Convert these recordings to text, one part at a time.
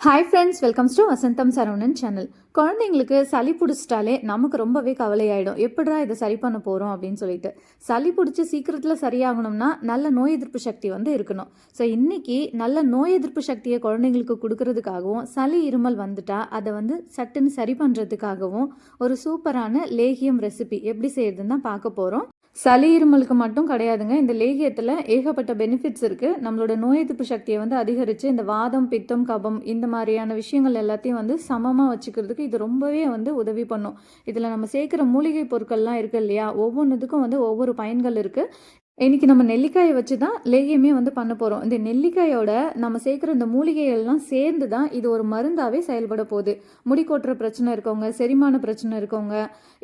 Hi friends welcomes to Vasantham Saravanan channel குழந்தைங்களுக்கு சளி பிடிச்சிட்டாலே நமக்கு ரொம்பவே கவலையாயிடும். எப்படிடா இதை சரி பண்ண போகிறோம் அப்படின்னு சொல்லிட்டு. சளி பிடிச்சி சீக்கிரத்தில் சரியாகணும்னா நல்ல நோய் எதிர்ப்பு சக்தி வந்து இருக்கணும். ஸோ இன்றைக்கி நல்ல நோய் எதிர்ப்பு சக்தியை குழந்தைங்களுக்கு கொடுக்கறதுக்காகவும் சளி இருமல் வந்துட்டா அதை வந்து சட்டுன்னு சரி பண்ணுறதுக்காகவும் ஒரு சூப்பரான லேகியம் ரெசிபி எப்படி செய்யறதுன்னு தான் பார்க்க போகிறோம் சளி இருமலுக்கு மட்டும் கிடையாதுங்க. இந்த லேகியத்தில் ஏகப்பட்ட பெனிஃபிட்ஸ் இருக்குது நம்மளோட நோய் எதிர்ப்பு சக்தியை வந்து அதிகரித்து இந்த வாதம் பித்தம் கபம் இந்த மாதிரியான விஷயங்கள் எல்லாத்தையும் வந்து சமமாக வச்சுக்கிறதுக்கு இது ரொம்பவே வந்து உதவி பண்ணும். இதில் நம்ம சேர்க்குற மூலிகை பொருட்கள்லாம் இருக்குது இல்லையா? ஒவ்வொன்றுத்துக்கும் வந்து ஒவ்வொரு பயன்கள் இருக்குது இன்னைக்கு நம்ம நெல்லிக்காயை வச்சு தான் லேகியமே வந்து பண்ண போகிறோம் இந்த நெல்லிக்காயோட நம்ம சேர்க்குற இந்த மூலிகைகள்லாம் சேர்ந்து தான் இது ஒரு மருந்தாகவே செயல்பட போகுது. முடி கொட்டுற பிரச்சனை இருக்கவங்க செரிமான பிரச்சனை இருக்கவங்க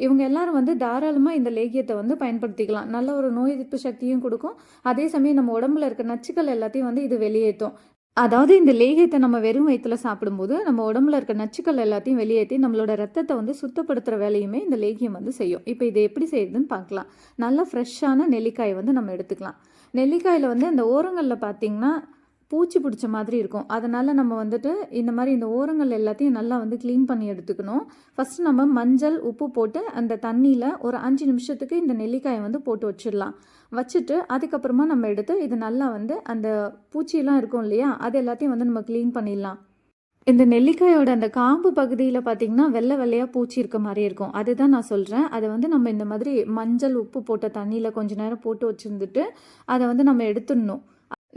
இவங்க எல்லாரும் வந்து தாராளமாக இந்த லேகியத்தை வந்து பயன்படுத்திக்கலாம். நல்ல ஒரு நோய் எதிர்ப்பு சக்தியும் கொடுக்கும். அதே சமயம் நம்ம உடம்புல இருக்க நச்சுக்கள் எல்லாத்தையும் வந்து இது வெளியேற்றும். அதாவது இந்த லேகியத்தை நம்ம வெறும் வயிற்றுல சாப்பிடும்போது நம்ம உடம்புல இருக்க நச்சுக்கள் எல்லாத்தையும் வெளியேற்றி நம்மளோட ரத்தத்தை வந்து சுத்தப்படுத்துகிற வேலையுமே இந்த லேகியம் வந்து செய்யும். இப்போ இதை எப்படி செய்யுதுன்னு பார்க்கலாம். நல்லா ஃப்ரெஷ்ஷான நெல்லிக்காயை வந்து நம்ம எடுத்துக்கலாம். நெல்லிக்காயில் வந்து அந்த ஓரங்களில் பார்த்தீங்கன்னா பூச்சி பிடிச்ச மாதிரி இருக்கும். அதனால் நம்ம வந்துட்டு இந்த மாதிரி இந்த ஓரங்கள் எல்லாத்தையும் நல்லா வந்து க்ளீன் பண்ணி எடுத்துக்கணும். ஃபஸ்ட்டு நம்ம மஞ்சள் உப்பு போட்டு அந்த தண்ணியில் ஒரு அஞ்சு நிமிஷத்துக்கு இந்த நெல்லிக்காயை வந்து போட்டு வச்சிடலாம். வச்சுட்டு அதுக்கப்புறமா நம்ம எடுத்து இது நல்லா வந்து அந்த பூச்சியெல்லாம் இருக்கும் இல்லையா அது எல்லாத்தையும் வந்து நம்ம க்ளீன் பண்ணிடலாம். இந்த நெல்லிக்காயோட அந்த காம்பு பகுதியில் பார்த்தீங்கன்னா வெள்ளை வெள்ளையாக பூச்சி இருக்க மாதிரி இருக்கும். அதுதான் நான் சொல்கிறேன் அதை வந்து நம்ம இந்த மாதிரி மஞ்சள் உப்பு போட்ட தண்ணியில் கொஞ்ச நேரம் போட்டு வச்சுருந்துட்டு அதை வந்து நம்ம எடுத்துடணும்.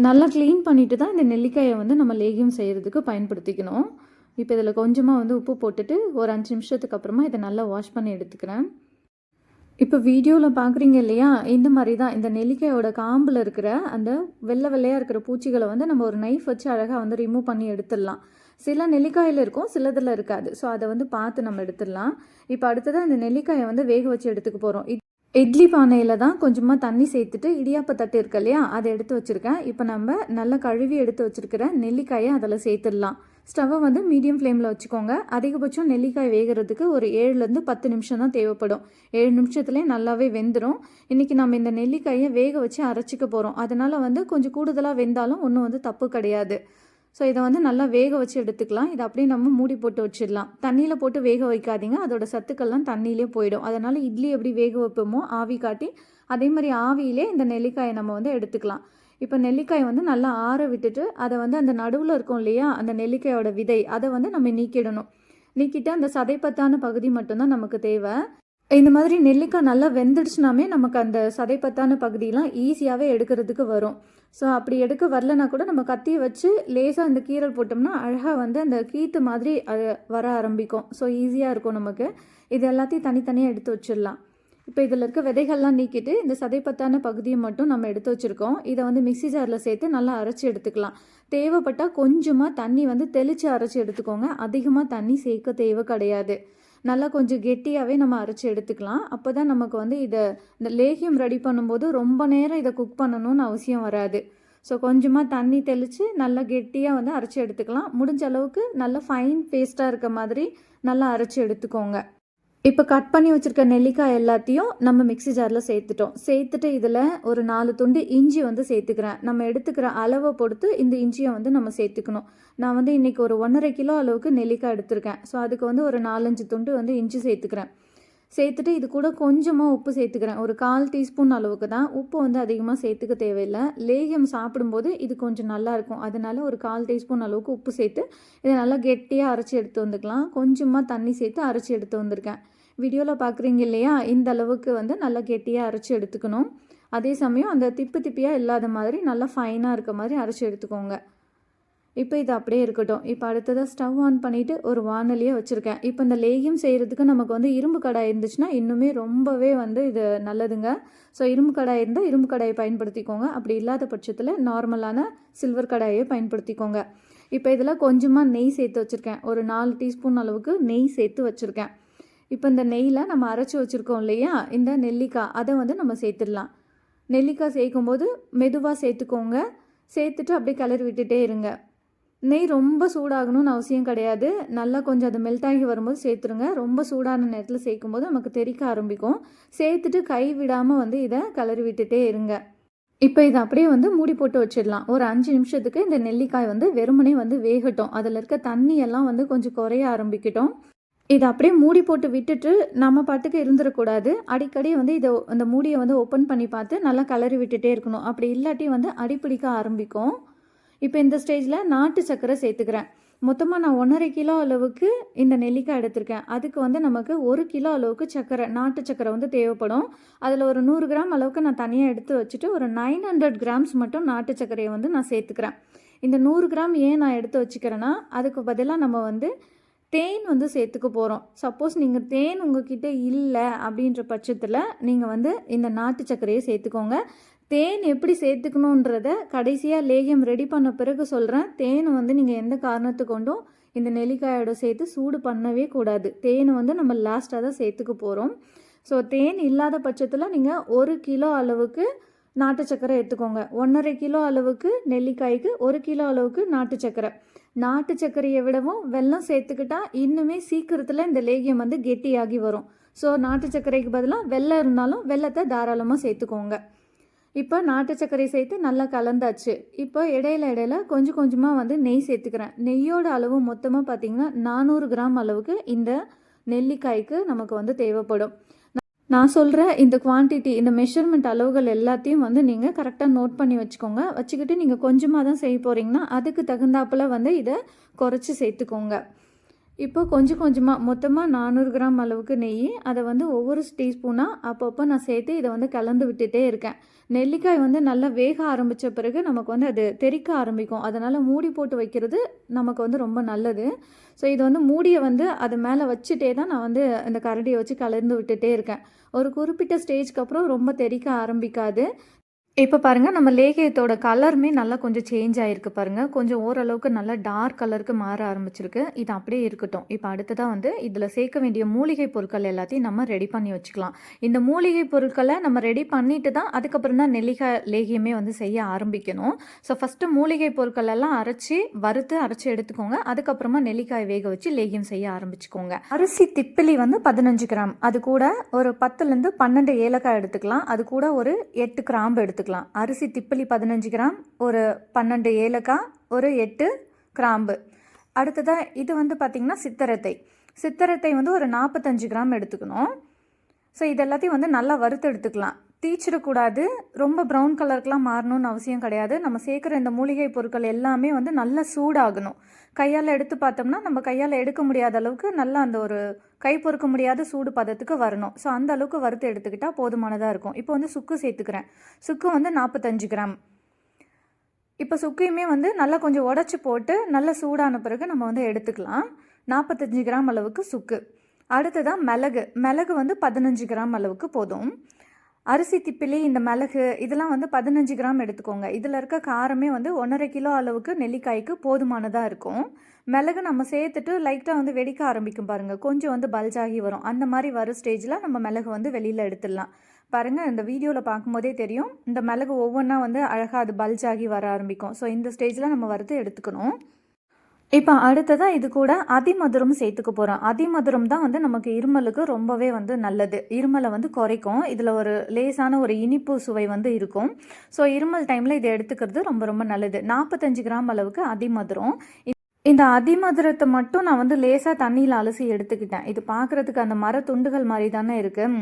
நல்லா க்ளீன் பண்ணிட்டு தான் இந்த நெல்லிக்காயை வந்து நம்ம லேகியம் செய்கிறதுக்கு பயன்படுத்திக்கணும். இப்போ இதில் கொஞ்சமாக வந்து உப்பு போட்டுட்டு ஒரு அஞ்சு நிமிஷத்துக்கு அப்புறமா இதை நல்லா வாஷ் பண்ணி எடுத்துக்கிறேன். இப்போ வீடியோவில் பார்க்குறீங்க இல்லையா? இந்த மாதிரி தான் இந்த நெல்லிக்காயோட காம்பில் இருக்கிற அந்த வெள்ளை வெள்ளையாக இருக்கிற பூச்சிகளை வந்து நம்ம ஒரு நைஃப் வச்சு அழகாக வந்து ரிமூவ் பண்ணி எடுத்துடலாம். சில நெல்லிக்காயில் இருக்கும் சிலதில் இருக்காது. ஸோ அதை வந்து பார்த்து நம்ம எடுத்துடலாம். இப்போ அடுத்ததாக இந்த நெல்லிக்காயை வந்து வேக வச்சு எடுத்துக்க போகிறோம் இட்லி பானையில் தான் கொஞ்சமாக தண்ணி சேர்த்துட்டு இடியாப்ப தட்டு இருக்கு இல்லையா? அதை எடுத்து வச்சுருக்கேன். இப்போ நம்ம நல்லா கழுவி எடுத்து வச்சுருக்கிற நெல்லிக்காயை அதில் சேர்த்துடலாம். ஸ்டவ்வை வந்து மீடியம் ஃப்ளேமில் வச்சுக்கோங்க. அதிகபட்சம் நெல்லிக்காய் வேகிறதுக்கு ஒரு ஏழுலேருந்து பத்து நிமிஷம் தான் தேவைப்படும். ஏழு நிமிஷத்துலேயே நல்லாவே வெந்துடும் இன்றைக்கி நம்ம இந்த நெல்லிக்காயை வேக வச்சு அரைச்சிக்க போகிறோம் அதனால் வந்து கொஞ்சம் கூடுதலாக வெந்தாலும் ஒன்றும் வந்து தப்பு கிடையாது. ஸோ இதை வந்து நல்லா வேக வச்சு எடுத்துக்கலாம். இதை அப்படியே நம்ம மூடி போட்டு வச்சிடலாம். தண்ணியில் போட்டு வேக வைக்காதீங்க. அதோட சத்துக்கள்லாம் தண்ணியிலே போயிடும். அதனால் இட்லி எப்படி வேக வைப்போமோ ஆவி காட்டி அதே மாதிரி ஆவியிலே இந்த நெல்லிக்காயை நம்ம வந்து எடுத்துக்கலாம். இப்போ நெல்லிக்காயை வந்து நல்லா ஆற விட்டுட்டு அதை வந்து அந்த நடுவில் இருக்கும் இல்லையா அந்த நெல்லிக்காயோட விதை அதை வந்து நம்ம நீக்கிடணும். நீக்கிட்டு அந்த சதைப்பத்தான பகுதி மட்டும்தான் நமக்கு தேவை. இந்த மாதிரி நெல்லிக்காய் நல்லா வெந்துடுச்சுனாமே நமக்கு அந்த சதைப்பத்தான பகுதியெலாம் ஈஸியாகவே எடுக்கிறதுக்கு வரும். ஸோ அப்படி எடுக்க வரலனா கூட நம்ம கத்தியை வச்சு லேசாக அந்த கீரல் போட்டோம்னா அழகாக வந்து அந்த கீத்து மாதிரி அது வர ஆரம்பிக்கும். ஸோ ஈஸியாக இருக்கும் நமக்கு. இது எல்லாத்தையும் தனித்தனியாக எடுத்து வச்சிடலாம். இப்போ இதில் இருக்க விதைகள்லாம் நீக்கிட்டு இந்த சதைப்பத்தான பகுதியை மட்டும் நம்ம எடுத்து வச்சுருக்கோம். இதை வந்து மிக்சி ஜாரில் சேர்த்து நல்லா அரைச்சி எடுத்துக்கலாம். தேவைப்பட்டால் கொஞ்சமாக தண்ணி வந்து தெளித்து அரைச்சி எடுத்துக்கோங்க. அதிகமாக தண்ணி சேர்க்க தேவை கிடையாது. நல்லா கொஞ்சம் கெட்டியாகவே நம்ம அரைச்சி எடுத்துக்கலாம். அப்போ தான் நமக்கு வந்து இதை இந்த லேகியம் ரெடி பண்ணும்போது ரொம்ப நேரம் இதை குக் பண்ணணும்னு அவசியம் வராது. ஸோ கொஞ்சமாக தண்ணி தெளித்து நல்லா கெட்டியாக வந்து அரைச்சி எடுத்துக்கலாம். முடிஞ்ச அளவுக்கு நல்லா ஃபைன் பேஸ்ட்டாக இருக்க மாதிரி நல்லா அரைச்சி எடுத்துக்கோங்க. இப்போ கட் பண்ணி வச்சுருக்க நெல்லிக்காய் எல்லாத்தையும் நம்ம மிக்சி ஜாரில் சேர்த்துட்டோம். சேர்த்துட்டு இதில் ஒரு நாலு துண்டு இஞ்சி வந்து சேர்த்துக்கிறேன். நம்ம எடுத்துக்கிற அளவை பொறுத்து இந்த இஞ்சியை வந்து நம்ம சேர்த்துக்கணும். நான் வந்து இன்றைக்கி ஒரு ஒன்றரை கிலோ அளவுக்கு நெல்லிக்காய் எடுத்திருக்கேன். ஸோ அதுக்கு வந்து ஒரு நாலஞ்சு துண்டு வந்து இஞ்சி சேர்த்துக்கிறேன். சேர்த்துட்டு இது கூட கொஞ்சமாக உப்பு சேர்த்துக்கிறேன். ஒரு கால் டீஸ்பூன் அளவுக்கு தான் உப்பு வந்து அதிகமாக சேர்த்துக்க தேவையில்லை. லேகியம் சாப்பிடும்போது இது கொஞ்சம் நல்லாயிருக்கும் அதனால ஒரு கால் டீஸ்பூன் அளவுக்கு உப்பு சேர்த்து இதை நல்லா கெட்டியாக அரைச்சி எடுத்து வந்துக்கலாம். கொஞ்சமாக தண்ணி சேர்த்து அரைச்சி எடுத்து வந்திருக்கேன். வீடியோவில் பார்க்குறீங்க இல்லையா? இந்த அளவுக்கு வந்து நல்லா கெட்டியாக அரைச்சி எடுத்துக்கணும். அதே சமயம் அந்த திப்பு திப்பியாக இல்லாத மாதிரி நல்லா ஃபைனாக இருக்க மாதிரி அரைச்சி எடுத்துக்கோங்க. இப்போ இது அப்படியே இருக்கட்டும். இப்போ அடுத்ததாக ஸ்டவ் ஆன் பண்ணிவிட்டு ஒரு வானலியே வச்சுருக்கேன். இப்போ இந்த லேகியம் செய்கிறதுக்கு நமக்கு வந்து இரும்பு கடாய் இருந்துச்சுன்னா இன்னுமே ரொம்பவே வந்து இது நல்லதுங்க. ஸோ இரும்பு கடாய் இருந்தால் இரும்பு கடாயை பயன்படுத்திக்கோங்க. அப்படி இல்லாத பட்சத்தில் நார்மலான சில்வர் கடாயை பயன்படுத்திக்கோங்க. இப்போ இதில் கொஞ்சமாக நெய் சேர்த்து வச்சுருக்கேன். ஒரு நாலு டீஸ்பூன் அளவுக்கு நெய் சேர்த்து வச்சுருக்கேன். இப்போ இந்த நெய்யில் நம்ம அரைச்சி வச்சுருக்கோம் இல்லையா? இந்த நெல்லிக்காய். அதை வந்து நம்ம சேர்த்துடலாம். நெல்லிக்காய் சேர்க்கும்போது மெதுவாக சேர்த்துக்கோங்க. சேர்த்துட்டு அப்படியே கிளறி விட்டுட்டே இருங்க. நெய் ரொம்ப சூடாகணும்னு அவசியம் கிடையாது. நல்லா கொஞ்சம் அது மெல்ட் ஆகி வரும்போது சேர்த்துருங்க. ரொம்ப சூடான நேரத்தில் சேர்க்கும் போது நமக்கு தெரிக்க ஆரம்பிக்கும். சேர்த்துட்டு கை விடாமல் வந்து இதை கலறி விட்டுட்டே இருங்க. இப்போ இதை அப்படியே வந்து மூடி போட்டு வச்சிடலாம். ஒரு அஞ்சு நிமிஷத்துக்கு இந்த நெல்லிக்காய் வந்து வெறுமனே வந்து வேகட்டும். அதில் இருக்க தண்ணி எல்லாம் வந்து கொஞ்சம் குறைய ஆரம்பிக்கட்டும். இதை அப்படியே மூடி போட்டு விட்டுட்டு நம்ம பாட்டுக்கு இருந்துடக்கூடாது அடிக்கடி வந்து இதை அந்த மூடியை வந்து ஓப்பன் பண்ணி பார்த்து நல்லா கலரி விட்டுட்டே இருக்கணும். அப்படி இல்லாட்டி வந்து அடிப்பிடிக்க ஆரம்பிக்கும். இப்போ இந்த ஸ்டேஜில் நாட்டு சர்க்கரை சேர்த்துக்கிறேன். மொத்தமாக நான் ஒன்றரை கிலோ அளவுக்கு இந்த நெல்லிக்காய் எடுத்திருக்கேன். அதுக்கு வந்து நமக்கு ஒரு கிலோ அளவுக்கு சர்க்கரை நாட்டு சர்க்கரை வந்து தேவைப்படும். அதில் ஒரு நூறு கிராம் அளவுக்கு நான் தனியாக எடுத்து வச்சுட்டு ஒரு நைன் ஹண்ட்ரட் கிராம்ஸ் மட்டும் நாட்டு சர்க்கரையை வந்து நான் சேர்த்துக்கிறேன். இந்த நூறு கிராம் ஏன் நான் எடுத்து வச்சுக்கிறேன்னா அதுக்கு பதிலாக நம்ம வந்து தேன் வந்து சேர்த்துக்க போகிறோம் சப்போஸ் நீங்கள் தேன் உங்ககிட்ட இல்லை அப்படின்ற பட்சத்தில் நீங்கள் வந்து இந்த நாட்டு சர்க்கரையை சேர்த்துக்கோங்க. தேன் எப்படி சேர்த்துக்கணுன்றத கடைசியாக லேகியம் ரெடி பண்ண பிறகு சொல்கிறேன் தேன் வந்து நீங்கள் எந்த காரணத்து கொண்டும் இந்த நெல்லிக்காயோட சேர்த்து சூடு பண்ணவே கூடாது. தேன் வந்து நம்ம லாஸ்ட்டாக தான் சேர்த்துக்க போகிறோம் ஸோ தேன் இல்லாத பட்சத்தில் நீங்கள் ஒரு கிலோ அளவுக்கு நாட்டு சக்கரை எடுத்துக்கோங்க. ஒன்றரை கிலோ அளவுக்கு நெல்லிக்காய்க்கு ஒரு கிலோ அளவுக்கு நாட்டு சக்கரை நாட்டு சர்க்கரையை விடவும் வெல்லம் சேர்த்துக்கிட்டா இன்னுமே சீக்கிரத்தில் இந்த லேகியம் வந்து கெட்டியாகி வரும். ஸோ நாட்டு சர்க்கரைக்கு பதிலாக வெள்ளம் இருந்தாலும் வெள்ளத்தை தாராளமாக சேர்த்துக்கோங்க. இப்போ நாட்டு சர்க்கரை சேர்த்து நல்லா கலந்தாச்சு. இப்போ இடையில இடையில கொஞ்சம் கொஞ்சமாக வந்து நெய் சேர்த்துக்கிறேன். நெய்யோட அளவு மொத்தமாக பார்த்தீங்கன்னா நானூறு கிராம் அளவுக்கு இந்த நெல்லிக்காய்க்கு நமக்கு வந்து தேவைப்படும். நான் சொல்கிற இந்த குவான்டிட்டி இந்த மெஷர்மெண்ட் அளவுகள் எல்லாத்தையும் வந்து நீங்கள் கரெக்டாக நோட் பண்ணி வச்சுக்கோங்க. வச்சுக்கிட்டு நீங்கள் கொஞ்சமாக தான் செய்ய போகிறீங்கன்னா அதுக்கு தகுந்தாப்பில் வந்து இதை குறைச்சி சேர்த்துக்கோங்க. இப்போ கொஞ்சம் கொஞ்சமாக மொத்தமாக நானூறு கிராம் அளவுக்கு நெய் அதை வந்து ஒவ்வொரு டீஸ்பூனாக அப்பப்போ நான் சேர்த்து இதை வந்து கலந்து விட்டுட்டே இருக்கேன். நெல்லிக்காய் வந்து நல்லா வேக ஆரம்பித்த பிறகு நமக்கு வந்து அது தெறிக்க ஆரம்பிக்கும். அதனால் மூடி போட்டு வைக்கிறது நமக்கு வந்து ரொம்ப நல்லது. ஸோ இது வந்து மூடியை வந்து அது மேலே வச்சுட்டே தான் நான் வந்து இந்த கரடியை வச்சு கலந்து விட்டுட்டே இருக்கேன். ஒரு குறிப்பிட்ட ஸ்டேஜ்க்கு அப்புறம் ரொம்ப தெறிக்க ஆரம்பிக்காது. இப்போ பாருங்கள் நம்ம லேகியத்தோட கலருமே நல்லா கொஞ்சம் சேஞ்ச் ஆகிருக்கு பாருங்கள் கொஞ்சம் ஓரளவுக்கு நல்லா டார்க் கலருக்கு மாற ஆரம்பிச்சிருக்கு. இது அப்படியே இருக்கட்டும். இப்போ அடுத்ததாக வந்து இதில் சேர்க்க வேண்டிய மூலிகை பொருட்கள் எல்லாத்தையும் நம்ம ரெடி பண்ணி வச்சுக்கலாம். இந்த மூலிகை பொருட்களை நம்ம ரெடி பண்ணிட்டு தான் அதுக்கப்புறம் தான் நெல்லிக்காய் லேகியமே வந்து செய்ய ஆரம்பிக்கணும். ஸோ ஃபஸ்ட்டு மூலிகை பொருட்கள் எல்லாம் அரைச்சி வறுத்து அரைச்சி எடுத்துக்கோங்க. அதுக்கப்புறமா நெல்லிக்காய் வேக வச்சு லேகியம் செய்ய ஆரம்பிச்சுக்கோங்க. அரிசி திப்பிலி வந்து பதினஞ்சு கிராம். அது கூட ஒரு பத்துலேருந்து பன்னெண்டு ஏலக்காய் எடுத்துக்கலாம். அது கூட ஒரு எட்டு கிராம்பு எடுத்துக்கலாம். எடுத்துக்கலாம். அரிசி திப்பலி பதினஞ்சு கிராம் ஒரு பன்னெண்டு ஏலக்காய் ஒரு எட்டு கிராம்பு. அடுத்ததாக இது வந்து பார்த்திங்கன்னா சித்தரத்தை. சித்தரத்தை வந்து ஒரு நாற்பத்தஞ்சு கிராம் எடுத்துக்கணும். ஸோ இது எல்லாத்தையும் வந்து நல்லா வறுத்து எடுத்துக்கலாம். தீச்சிடக்கூடாது. ரொம்ப ப்ரௌன் கலருக்கெலாம் மாறணும்னு அவசியம் கிடையாது. நம்ம சேர்க்குற இந்த மூலிகை பொருட்கள் எல்லாமே வந்து நல்லா சூடாகணும். கையால் எடுத்து பார்த்தோம்னா நம்ம கையால் எடுக்க முடியாத அளவுக்கு நல்லா அந்த ஒரு கை பொறுக்க முடியாத சூடு பதத்துக்கு வரணும். ஸோ அந்த அளவுக்கு வறுத்து எடுத்துக்கிட்டால் போதுமானதாக இருக்கும். இப்போ வந்து சுக்கு சேர்த்துக்கிறேன். சுக்கு வந்து நாற்பத்தஞ்சு கிராம். இப்போ சுக்கையுமே வந்து நல்லா கொஞ்சம் உடச்சி போட்டு நல்லா சூடான பிறகு நம்ம வந்து எடுத்துக்கலாம். நாற்பத்தஞ்சு கிராம் அளவுக்கு சுக்கு. அடுத்ததாக மிளகு. மிளகு வந்து பதினஞ்சு கிராம் அளவுக்கு போதும். அரிசி திப்பிலி இந்த மிளகு இதெல்லாம் வந்து பதினஞ்சு கிராம் எடுத்துக்கோங்க. இதில் இருக்க காரமே வந்து ஒன்றரை கிலோ அளவுக்கு நெல்லிக்காய்க்கு போதுமானதாக இருக்கும். மிளகு நம்ம சேர்த்துட்டு லைட்டாக வந்து வெடிக்க ஆரம்பிக்கும் பாருங்கள் கொஞ்சம் வந்து பல்ஜாகி வரும். அந்த மாதிரி வர ஸ்டேஜில் நம்ம மிளகு வந்து வெளியில் எடுத்துடலாம். பாருங்கள் இந்த வீடியோவில் பார்க்கும்போதே தெரியும். இந்த மிளகு ஒவ்வொன்றா வந்து அழகாக அது பல்ஜாகி வர ஆரம்பிக்கும். ஸோ இந்த ஸ்டேஜில் நம்ம வறுத்து எடுத்துக்கணும். இப்போ அடுத்ததாக இது கூட அதிமதுரம் சேர்த்துக்க போகிறோம் அதிமதுரம் தான் வந்து நமக்கு இருமலுக்கு ரொம்பவே வந்து நல்லது. இருமலை வந்து குறைக்கும். இதில் ஒரு லேசான ஒரு இனிப்பு சுவை வந்து இருக்கும். ஸோ இருமல் டைமில் இதை எடுத்துக்கிறது ரொம்ப ரொம்ப நல்லது. நாற்பத்தஞ்சு கிராம் அளவுக்கு அதிமதுரம். இந்த அதிமதுரத்தை மட்டும் நான் வந்து லேசாக தண்ணியில் அலசி எடுத்துக்கிட்டேன். இது பார்க்குறதுக்கு அந்த மர துண்டுகள் மாதிரி தானே இருக்குது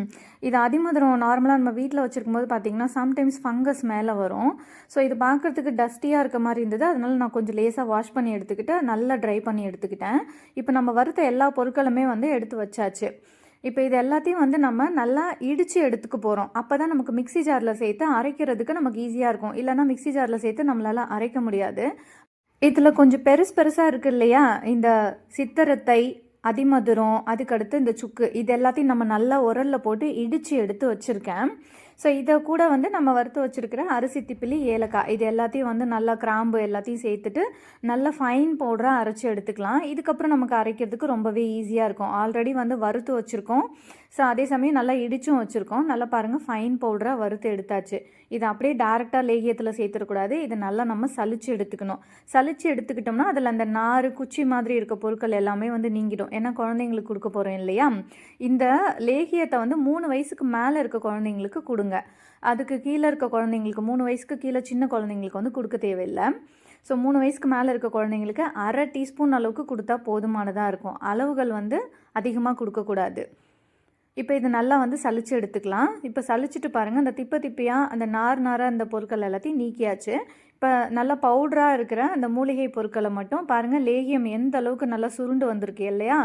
இது அதிமதுரம் நார்மலாக நம்ம வீட்டில் வச்சுருக்கும் போது பார்த்திங்கன்னா சம்டைம்ஸ் ஃபங்கஸ் மேலே வரும். ஸோ இது பார்க்குறதுக்கு டஸ்டியாக இருக்க மாதிரி இருந்தது. அதனால் நான் கொஞ்சம் லேசாக வாஷ் பண்ணி எடுத்துக்கிட்டு நல்லா ட்ரை பண்ணி எடுத்துக்கிட்டேன். இப்போ நம்ம வறுத்த எல்லா பொருட்களுமே வந்து எடுத்து வச்சாச்சு. இப்போ இது எல்லாத்தையும் வந்து நம்ம நல்லா இடித்து எடுத்துக்க போகிறோம் அப்போ தான் நமக்கு மிக்சி ஜாரில் சேர்த்து அரைக்கிறதுக்கு நமக்கு ஈஸியாக இருக்கும். இல்லைனா மிக்சி ஜாரில் சேர்த்து நம்மளால் அரைக்க முடியாது. இதில் கொஞ்சம் பெருசு பெருசாக இருக்குது இல்லையா? இந்த சித்தரத்தை அதிமதுரம் அதுக்கடுத்து இந்த சுக்கு இது எல்லாத்தையும் நம்ம நல்லா உரலில் போட்டு இடித்து எடுத்து வச்சுருக்கேன். ஸோ இதை கூட வந்து நம்ம வறுத்து வச்சுருக்கிற அரிசி திப்பிலி ஏலக்காய் இது எல்லாத்தையும் வந்து நல்லா கிராம்பு எல்லாத்தையும் சேர்த்துட்டு நல்லா ஃபைன் பவுடராக அரைச்சி எடுத்துக்கலாம். இதுக்கப்புறம் நமக்கு அரைக்கிறதுக்கு ரொம்பவே ஈஸியாக இருக்கும். ஆல்ரெடி வந்து வறுத்து வச்சுருக்கோம். ஸோ அதே சமயம் நல்லா இடிச்சும் வச்சுருக்கோம். நல்லா பாருங்கள் ஃபைன் பவுடராக வறுத்து எடுத்தாச்சு. இதை அப்படியே டேரெக்டாக லேகியத்தில் சேர்த்துடக்கூடாது இதை நல்லா நம்ம சளிச்சு எடுத்துக்கணும். சளிச்சு எடுத்துக்கிட்டோம்னா அதில் அந்த நார் குச்சி மாதிரி இருக்க பொருட்கள் எல்லாமே வந்து நீங்கிடும். ஏன்னா குழந்தைங்களுக்கு கொடுக்க போகிறோம் இல்லையா? இந்த லேகியத்தை வந்து மூணு வயசுக்கு மேலே இருக்க குழந்தைங்களுக்கு கொடுங்க. கொடுங்க. அதுக்கு கீழே இருக்க குழந்தைங்களுக்கு மூணு வயசுக்கு கீழே சின்ன குழந்தைங்களுக்கு வந்து கொடுக்க தேவையில்லை. ஸோ மூணு வயசுக்கு மேலே இருக்க குழந்தைங்களுக்கு அரை டீஸ்பூன் அளவுக்கு கொடுத்தா போதுமானதாக இருக்கும். அளவுகள் வந்து அதிகமாக கொடுக்கக்கூடாது. இப்போ இது நல்லா வந்து சளிச்சு எடுத்துக்கலாம். இப்போ சலிச்சுட்டு பாருங்கள் அந்த திப்ப திப்பியாக அந்த நார் நாராக அந்த பொருட்கள் எல்லாத்தையும் நீக்கியாச்சு. இப்போ நல்லா பவுடராக இருக்கிற அந்த மூலிகை பொருட்களை மட்டும் பாருங்கள் லேகியம் எந்த அளவுக்கு நல்லா சுருண்டு வந்திருக்கு இல்லையா?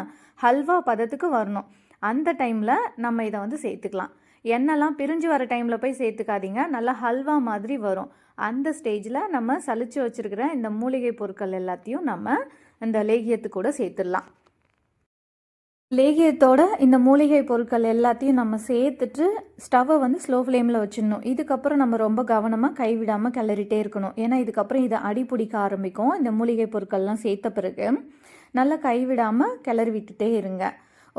ஹல்வா பதத்துக்கு வரணும். அந்த டைமில் நம்ம இதை வந்து சேர்த்துக்கலாம். எண்ணெய்லாம் பிரிஞ்சு வர டைமில் போய் சேர்த்துக்காதீங்க. நல்லா ஹல்வா மாதிரி வரும். அந்த ஸ்டேஜில் நம்ம சலிச்சு வச்சுருக்கிற இந்த மூலிகை பொருட்கள் எல்லாத்தையும் நம்ம இந்த லேகியத்து கூட சேர்த்துடலாம். லேகியத்தோட இந்த மூலிகை பொருட்கள் எல்லாத்தையும் நம்ம சேர்த்துட்டு ஸ்டவ்வை வந்து ஸ்லோ ஃப்ளேமில் வச்சிடணும். இதுக்கப்புறம் நம்ம ரொம்ப கவனமாக கைவிடாமல் கிளறிட்டே இருக்கணும். ஏன்னா இதுக்கப்புறம் இதை அடி பிடிக்க ஆரம்பிக்கும். இந்த மூலிகை பொருட்கள்லாம் சேர்த்த பிறகு நல்லா கைவிடாமல் கிளறி விட்டுட்டே இருங்க.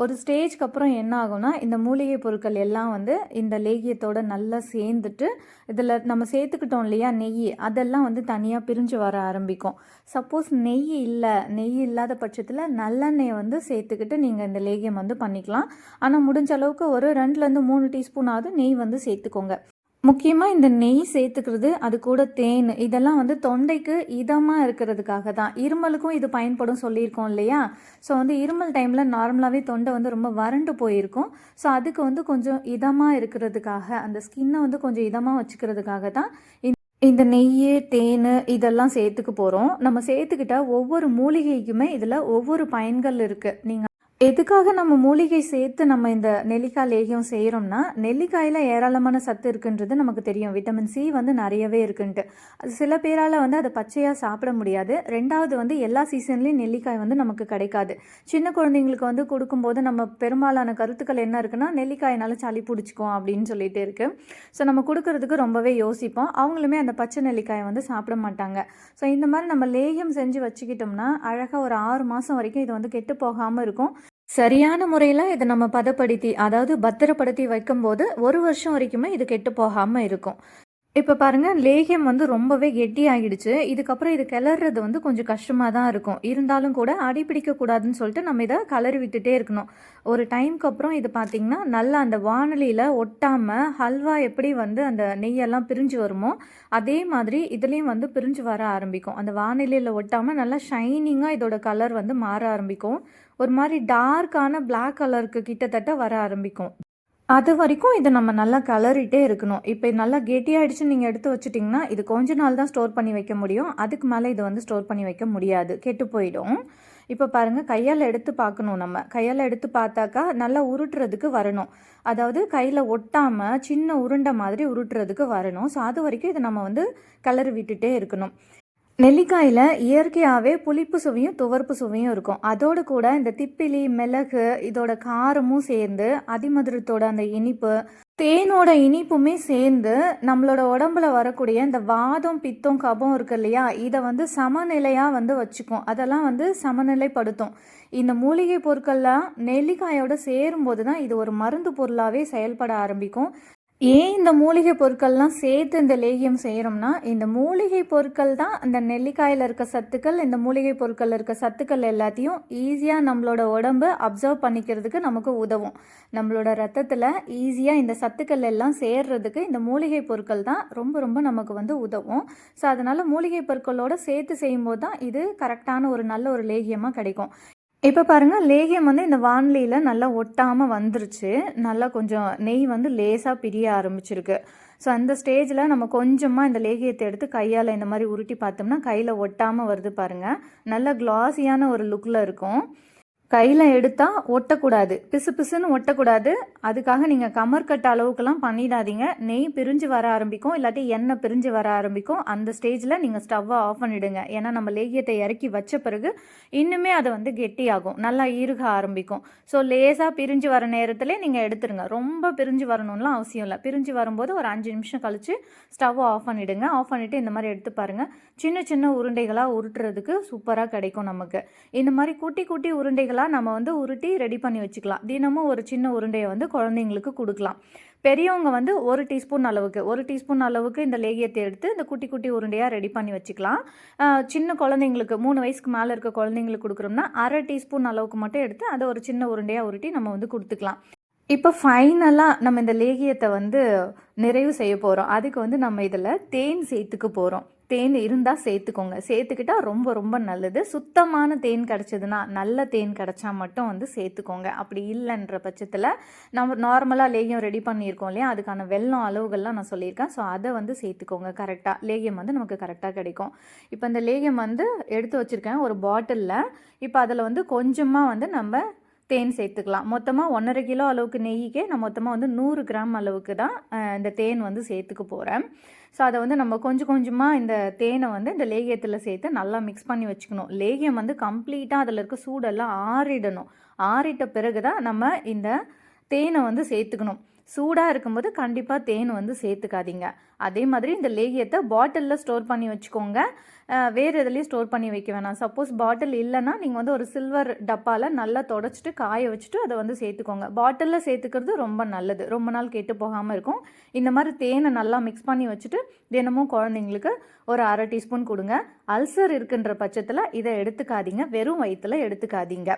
ஒரு ஸ்டேஜ்க்கு அப்புறம் என்ன ஆகும்னா இந்த மூலிகை பொருட்கள் எல்லாம் வந்து இந்த லேகியத்தோட நல்லா சேர்ந்துட்டு இதில் நம்ம சேர்த்துக்கிட்டோம் இல்லையா நெய் அதெல்லாம் வந்து தனியாக பிரிஞ்சு வர ஆரம்பிக்கும். சப்போஸ் நெய் இல்லை நெய் இல்லாத பட்சத்தில் நல்லெண்ணெயை வந்து சேர்த்துக்கிட்டு நீங்கள் இந்த லேகியம் வந்து பண்ணிக்கலாம். ஆனால் முடிஞ்ச அளவுக்கு ஒரு ரெண்டுலேருந்து மூணு டீஸ்பூனாவது நெய் வந்து சேர்த்துக்கோங்க. முக்கியமாக இந்த நெய் சேர்த்துக்கிறது அது கூட தேன். இதெல்லாம் வந்து தொண்டைக்கு இதமாக இருக்கிறதுக்காக தான். இருமலுக்கும் இது பயன்படும் சொல்லியிருக்கோம் இல்லையா? ஸோ வந்து இருமல் டைமில் நார்மலாகவே தொண்டை வந்து ரொம்ப வறண்டு போயிருக்கும். ஸோ அதுக்கு வந்து கொஞ்சம் இதமாக இருக்கிறதுக்காக அந்த ஸ்கின்னை வந்து கொஞ்சம் இதமாக வச்சுக்கிறதுக்காக தான் இந்த நெய் தேன் இதெல்லாம் சேர்த்துக்க போகிறோம் நம்ம சேர்த்துக்கிட்டால் ஒவ்வொரு மூலிகைக்குமே இதில் ஒவ்வொரு பயன்கள் இருக்குது நீங்கள் எதுக்காக நம்ம மூலிகை சேர்த்து நம்ம இந்த நெல்லிக்காய் லேகியம் செய்கிறோம்னா நெல்லிக்காயில் ஏராளமான சத்து இருக்குன்றது நமக்கு தெரியும். விட்டமின் சி வந்து நிறையவே இருக்குன்ட்டு. அது சில பேரால் வந்து அதை பச்சையாக சாப்பிட முடியாது. ரெண்டாவது வந்து எல்லா சீசன்லேயும் நெல்லிக்காய் வந்து நமக்கு கிடைக்காது. சின்ன குழந்தைங்களுக்கு வந்து கொடுக்கும்போது நம்ம பெரும்பாலான கருத்துக்கள் என்ன இருக்குன்னா நெல்லிக்காயினால சளி பிடிச்சிக்கும் அப்படின்னு சொல்லிட்டு இருக்குது ஸோ நம்ம கொடுக்கறதுக்கு ரொம்பவே யோசிப்போம். அவங்களுமே அந்த பச்சை நெல்லிக்காயை வந்து சாப்பிட மாட்டாங்க. ஸோ இந்த மாதிரி நம்ம லேகியம் செஞ்சு வச்சுக்கிட்டோம்னா அழகாக ஒரு ஆறு மாதம் வரைக்கும் இது வந்து கெட்டு போகாமல் இருக்கும். சரியான முறையில் இதை நம்ம பதப்படுத்தி அதாவது பத்திரப்படுத்தி வைக்கும்போது ஒரு வருஷம் வரைக்குமே இது கெட்டு போகாமல் இருக்கும். இப்போ பாருங்கள் லேகியம் வந்து ரொம்பவே கெட்டி ஆகிடுச்சு இதுக்கப்புறம் இது கிளறது வந்து கொஞ்சம் கஷ்டமாக தான் இருக்கும். இருந்தாலும் கூட அடிப்பிடிக்கக்கூடாதுன்னு சொல்லிட்டு நம்ம இதை கலரி விட்டுட்டே இருக்கணும். ஒரு டைம்க்கு அப்புறம் இது பார்த்திங்கன்னா நல்லா அந்த வானொலியில் ஒட்டாமல் ஹல்வா எப்படி வந்து அந்த நெய்யெல்லாம் பிரிஞ்சு வருமோ அதே மாதிரி இதுலேயும் வந்து பிரிஞ்சு வர ஆரம்பிக்கும். அந்த வானிலையில் ஒட்டாமல் நல்லா ஷைனிங்காக இதோட கலர் வந்து மாற ஆரம்பிக்கும். ஒரு மாதிரி டார்க்கான பிளாக் கலருக்கு கிட்டத்தட்ட வர ஆரம்பிக்கும். அது வரைக்கும் இதை நம்ம நல்லா கலரிட்டே இருக்கணும். இப்போ இது நல்லா கெட்டியாயிடுச்சு நீங்கள் எடுத்து வச்சிட்டிங்கன்னா இது கொஞ்ச நாள் தான் ஸ்டோர் பண்ணி வைக்க முடியும். அதுக்கு மேலே இதை வந்து ஸ்டோர் பண்ணி வைக்க முடியாது. கெட்டு போயிடும். இப்போ பாருங்கள் கையால் எடுத்து பார்க்கணும் நம்ம. கையால் எடுத்து பார்த்தாக்கா நல்லா உருட்டுறதுக்கு வரணும். அதாவது கையில் ஒட்டாமல் சின்ன உருண்டை மாதிரி உருட்டுறதுக்கு வரணும். ஸோ அது வரைக்கும் இதை நம்ம வந்து கலர் விட்டுட்டே இருக்கணும். நெல்லிக்காயில் இயற்கையாகவே புளிப்பு சுவையும் துவர்ப்பு சுவையும் இருக்கும். அதோடு கூட இந்த திப்பிலி மிளகு இதோட காரமும் சேர்ந்து அதிமதுரத்தோட அந்த இனிப்பு தேனோட இனிப்புமே சேர்ந்து நம்மளோட உடம்புல வரக்கூடிய இந்த வாதம் பித்தம் கபம் இருக்கு இல்லையா? இதை வந்து சமநிலையாக வந்து வச்சுக்கும். அதெல்லாம் வந்து சமநிலைப்படுத்தும். இந்த மூலிகை பொருட்கள்லாம் நெல்லிக்காயோட சேரும்போது தான் இது ஒரு மருந்து பொருளாகவே செயல்பட ஆரம்பிக்கும். ஏன் இந்த மூலிகை பொருட்கள்லாம் சேர்த்து இந்த லேகியம் செய்கிறோம்னா இந்த மூலிகை பொருட்கள் தான் அந்த நெல்லிக்காயில் இருக்க சத்துக்கள் இந்த மூலிகை பொருட்கள் இருக்க சத்துக்கள் எல்லாத்தையும் ஈஸியாக நம்மளோட உடம்பு அப்சர்வ் பண்ணிக்கிறதுக்கு நமக்கு உதவும். நம்மளோட ரத்தத்தில் ஈஸியாக இந்த சத்துக்கள் எல்லாம் சேர்றதுக்கு இந்த மூலிகை பொருட்கள் தான் ரொம்ப ரொம்ப நமக்கு வந்து உதவும். ஸோ அதனால் மூலிகை பொருட்களோடு சேர்த்து செய்யும்போது தான் இது கரெக்டான ஒரு நல்ல ஒரு லேகியமாக கிடைக்கும். இப்போ பாருங்கள் லேகியம் வந்து இந்த வான்லியில் நல்லா ஒட்டாமல் வந்துருச்சு. நல்லா கொஞ்சம் நெய் வந்து லேசாக பிரிய ஆரம்பிச்சிருக்கு. ஸோ அந்த ஸ்டேஜில் நம்ம கொஞ்சமாக இந்த லேகியத்தை எடுத்து கையால் இந்த மாதிரி உருட்டி பார்த்தோம்னா கையில் ஒட்டாமல் வருது பாருங்கள் நல்லா க்ளாஸியான ஒரு லுக்கில் இருக்கும். கையில் எடுத்தால் ஒட்டக்கூடாது. பிசு பிசுன்னு ஒட்டக்கூடாது. அதுக்காக நீங்கள் கமர் கட்ட அளவுக்குலாம் பண்ணிடாதீங்க. நெய் பிரிஞ்சு வர ஆரம்பிக்கும். இல்லாட்டி எண்ணெய் பிரிஞ்சு வர ஆரம்பிக்கும். அந்த ஸ்டேஜில் நீங்கள் ஸ்டவ்வை ஆஃப் பண்ணிவிடுங்க ஏன்னா நம்ம லேகியத்தை இறக்கி வச்ச பிறகு இன்னுமே அதை வந்து கெட்டியாகும். நல்லா ஈருக ஆரம்பிக்கும். ஸோ லேசாக பிரிஞ்சு வர நேரத்தில் நீங்கள் எடுத்துருங்க. ரொம்ப பிரிஞ்சு வரணும்லாம் அவசியம் இல்லை. பிரிஞ்சு வரும்போது ஒரு அஞ்சு நிமிஷம் கழித்து ஸ்டவ்வை ஆஃப் பண்ணிவிடுங்க ஆஃப் பண்ணிவிட்டு இந்த மாதிரி எடுத்து பாருங்கள் சின்ன சின்ன உருண்டைகளாக உருட்டுறதுக்கு சூப்பராக கிடைக்கும் நமக்கு. இந்த மாதிரி குட்டி குட்டி உருண்டைகளாக உருண்டைகளாக நம்ம வந்து உருட்டி ரெடி பண்ணி வச்சுக்கலாம். தினமும் ஒரு சின்ன உருண்டையை வந்து குழந்தைங்களுக்கு கொடுக்கலாம். பெரியவங்க வந்து ஒரு டீஸ்பூன் அளவுக்கு ஒரு டீஸ்பூன் அளவுக்கு இந்த லேகியத்தை எடுத்து இந்த குட்டி குட்டி உருண்டையாக ரெடி பண்ணி வச்சுக்கலாம். சின்ன குழந்தைங்களுக்கு மூணு வயசுக்கு மேலே இருக்க குழந்தைங்களுக்கு கொடுக்குறோம்னா அரை டீஸ்பூன் அளவுக்கு மட்டும் எடுத்து அதை ஒரு சின்ன உருண்டையாக உருட்டி நம்ம வந்து கொடுத்துக்கலாம். இப்போ ஃபைனலாக நம்ம இந்த லேகியத்தை வந்து நிறைவு செய்ய போகிறோம் அதுக்கு வந்து நம்ம இதில் தேன் சேர்த்துக்க போகிறோம் தேன் இருந்தால் சேர்த்துக்கோங்க. சேர்த்துக்கிட்டா ரொம்ப ரொம்ப நல்லது. சுத்தமான தேன் கிடச்சதுன்னா நல்ல தேன் கிடச்சா மட்டும் வந்து சேர்த்துக்கோங்க. அப்படி இல்லைன்ற பட்சத்தில் நம்ம நார்மலாக லேகியம் ரெடி பண்ணியிருக்கோம் இல்லையா? அதுக்கான வெள்ளம் அளவுகள்லாம் நான் சொல்லியிருக்கேன். ஸோ அதை வந்து சேர்த்துக்கோங்க கரெக்டாக லேகியம் வந்து நமக்கு கரெக்டாக கிடைக்கும். இப்போ இந்த லேகியம் வந்து எடுத்து வச்சுருக்கேன் ஒரு பாட்டிலில் இப்போ அதில் வந்து கொஞ்சமாக வந்து நம்ம தேன் சேர்த்துக்கலாம். மொத்தமாக ஒன்றரை கிலோ அளவுக்கு நெய்யிக்கே நான் மொத்தமாக வந்து நூறு கிராம் அளவுக்கு தான் இந்த தேன் வந்து சேர்த்துக்க போகிறேன் ஸோ அதை வந்து நம்ம கொஞ்சம் கொஞ்சமாக இந்த தேனை வந்து இந்த லேகியத்தில் சேர்த்து நல்லா மிக்ஸ் பண்ணி வச்சுக்கணும். லேகியம் வந்து கம்ப்ளீட்டாக அதில் இருக்க சூடெல்லாம் ஆறிடணும். ஆறிட்ட பிறகு தான் நம்ம இந்த தேனை வந்து சேர்த்துக்கணும். சூடாக இருக்கும்போது கண்டிப்பாக தேன் வந்து சேர்த்துக்காதீங்க. அதே மாதிரி இந்த லேகியத்தை பாட்டிலில் ஸ்டோர் பண்ணி வச்சுக்கோங்க. வேறு எதுலேயும் ஸ்டோர் பண்ணி வைக்க வேணாம். சப்போஸ் பாட்டில் இல்லைன்னா நீங்கள் வந்து ஒரு சில்வர் டப்பாவில் நல்லா தொடச்சிட்டு காய வச்சுட்டு அதை வந்து சேர்த்துக்கோங்க. பாட்டிலில் சேர்த்துக்கிறது ரொம்ப நல்லது. ரொம்ப நாள் கெட்டு போகாமல் இருக்கும். இந்த மாதிரி தேனை நல்லா மிக்ஸ் பண்ணி வச்சுட்டு தினமும் குழந்தைங்களுக்கு ஒரு அரை டீஸ்பூன் கொடுங்க. அல்சர் இருக்குன்ற பட்சத்தில் இதை எடுத்துக்காதீங்க. வெறும் வயிற்றில் எடுத்துக்காதீங்க.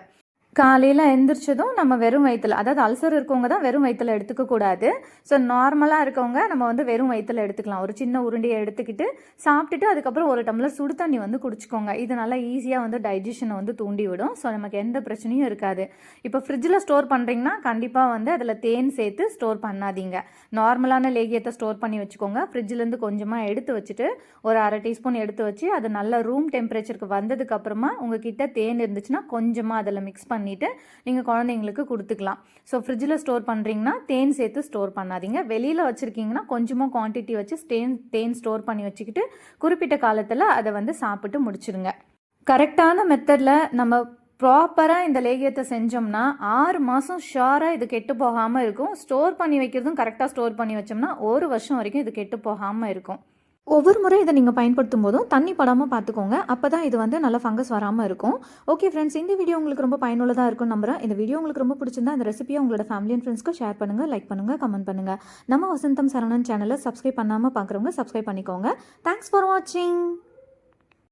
காலையில் எந்திரிச்சதும் நம்ம வெறும் வயிற்றுல அதாவது அல்சர் இருக்கவங்க தான் வெறும் வயிற்றுல எடுத்துக்க கூடாது. ஸோ நார்மலாக இருக்கவங்க நம்ம வந்து வெறும் வயிற்றுல எடுத்துக்கலாம். ஒரு சின்ன உருண்டையை எடுத்துக்கிட்டு சாப்பிட்டுட்டு அதுக்கப்புறம் ஒரு டம்ளர் சுடு தண்ணி வந்து குடிச்சிக்கோங்க. இது நல்லா ஈஸியாக வந்து டைஜஷனை வந்து தூண்டி விடும் ஸோ நமக்கு எந்த பிரச்சனையும் இருக்காது. இப்போ ஃப்ரிட்ஜில் ஸ்டோர் பண்ணுறீங்கன்னா கண்டிப்பாக வந்து அதில் தேன் சேர்த்து ஸ்டோர் பண்ணாதீங்க. நார்மலான லேகியத்தை ஸ்டோர் பண்ணி வச்சுக்கோங்க. ஃப்ரிட்ஜிலேருந்து கொஞ்சமாக எடுத்து வச்சுட்டு ஒரு அரை டீஸ்பூன் எடுத்து வச்சு அது நல்ல ரூம் டெம்பரேச்சருக்கு வந்ததுக்கப்புறமா உங்ககிட்ட தேன் இருந்துச்சுன்னா கொஞ்சமாக அதில் மிக்ஸ் பண்ணி பண்ணிவிட்டு நீங்கள் குழந்தைங்களுக்கு கொடுத்துக்கலாம். ஸோ ஃப்ரிட்ஜில் ஸ்டோர் பண்ணுறீங்கன்னா தேன் சேர்த்து ஸ்டோர் பண்ணாதீங்க. வெளியில் வச்சுருக்கீங்கன்னா கொஞ்சமாக குவான்டிட்டி வச்சு தேன் தேன் ஸ்டோர் பண்ணி வச்சுக்கிட்டு குறிப்பிட்ட காலத்தில் அதை வந்து சாப்பிட்டு முடிச்சிடுங்க கரெக்டான மெத்தடில் நம்ம ப்ராப்பராக இந்த லேகியத்தை செஞ்சோம்னா ஆறு மாதம் ஷுவராக இது கெட்டு போகாமல் இருக்கும். ஸ்டோர் பண்ணி வைக்கிறதும் கரெக்டாக ஸ்டோர் பண்ணி வச்சோம்னா ஒரு வருஷம் வரைக்கும் இது கெட்டு போகாமல் இருக்கும். ஒவ்வொரு முறை இதை நீங்கள் பயன்படுத்தும் போதும் தண்ணி படாமல் பார்த்துக்கோங்க அப்போ தான் இது வந்து நல்லா ஃபங்கஸ் வராமல் இருக்கும். ஓகே ஃப்ரெண்ட்ஸ் இந்த வீடியோ உங்களுக்கு ரொம்ப பயனுள்ளதாக இருக்கும் நம்புறேன். இந்த வீடியோ உங்களுக்கு ரொம்ப பிடிச்சிருந்தா இந்த ரெசிபியை உங்களோட ஃபேமிலி அண்ட் ஃப்ரெண்ட்ஸ்க்கு ஷேர் பண்ணுங்கள் லைக் பண்ணுங்கள் கமெண்ட் பண்ணுங்கள் நம்ம வசந்தம் சரவணன் சேனலை சப்ஸ்கிரைப் பண்ணாமல் பார்க்குறவங்க சப்ஸ்கிரைப் பண்ணிக்கோங்க. தேங்க்ஸ் ஃபார் வாட்சிங்